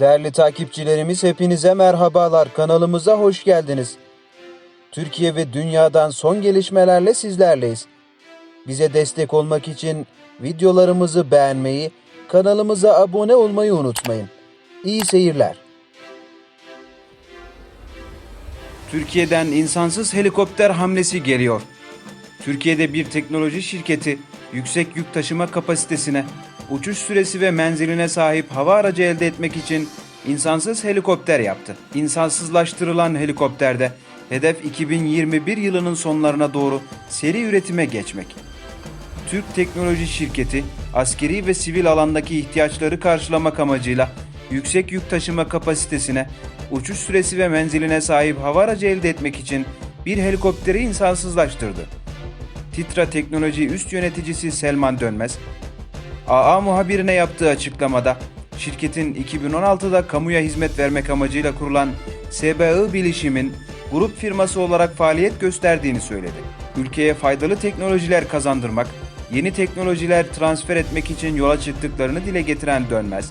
Değerli takipçilerimiz hepinize merhabalar. Kanalımıza hoş geldiniz. Türkiye ve dünyadan son gelişmelerle sizlerleyiz. Bize destek olmak için videolarımızı beğenmeyi, kanalımıza abone olmayı unutmayın. İyi seyirler. Türkiye'den insansız helikopter hamlesi geliyor. Türkiye'de bir teknoloji şirketi yüksek yük taşıma kapasitesine, uçuş süresi ve menziline sahip hava aracı elde etmek için insansız helikopter yaptı. İnsansızlaştırılan helikopterde hedef 2021 yılının sonlarına doğru seri üretime geçmek. Türk Teknoloji Şirketi, askeri ve sivil alandaki ihtiyaçları karşılamak amacıyla yüksek yük taşıma kapasitesine, uçuş süresi ve menziline sahip hava aracı elde etmek için bir helikopteri insansızlaştırdı. Titra Teknoloji üst yöneticisi Selman Dönmez, AA muhabirine yaptığı açıklamada şirketin 2016'da kamuya hizmet vermek amacıyla kurulan SBI Bilişim'in grup firması olarak faaliyet gösterdiğini söyledi. Ülkeye faydalı teknolojiler kazandırmak, yeni teknolojiler transfer etmek için yola çıktıklarını dile getiren Dönmez,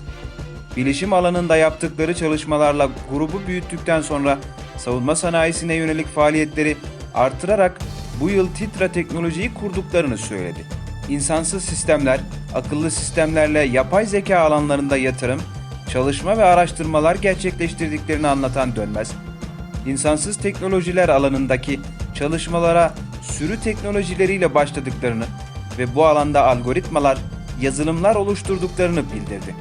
bilişim alanında yaptıkları çalışmalarla grubu büyüttükten sonra savunma sanayisine yönelik faaliyetleri artırarak bu yıl Titra teknolojiyi kurduklarını söyledi. İnsansız sistemler, akıllı sistemlerle yapay zeka alanlarında yatırım, çalışma ve araştırmalar gerçekleştirdiklerini anlatan Dönmez, insansız teknolojiler alanındaki çalışmalara sürü teknolojileriyle başladıklarını ve bu alanda algoritmalar, yazılımlar oluşturduklarını bildirdi.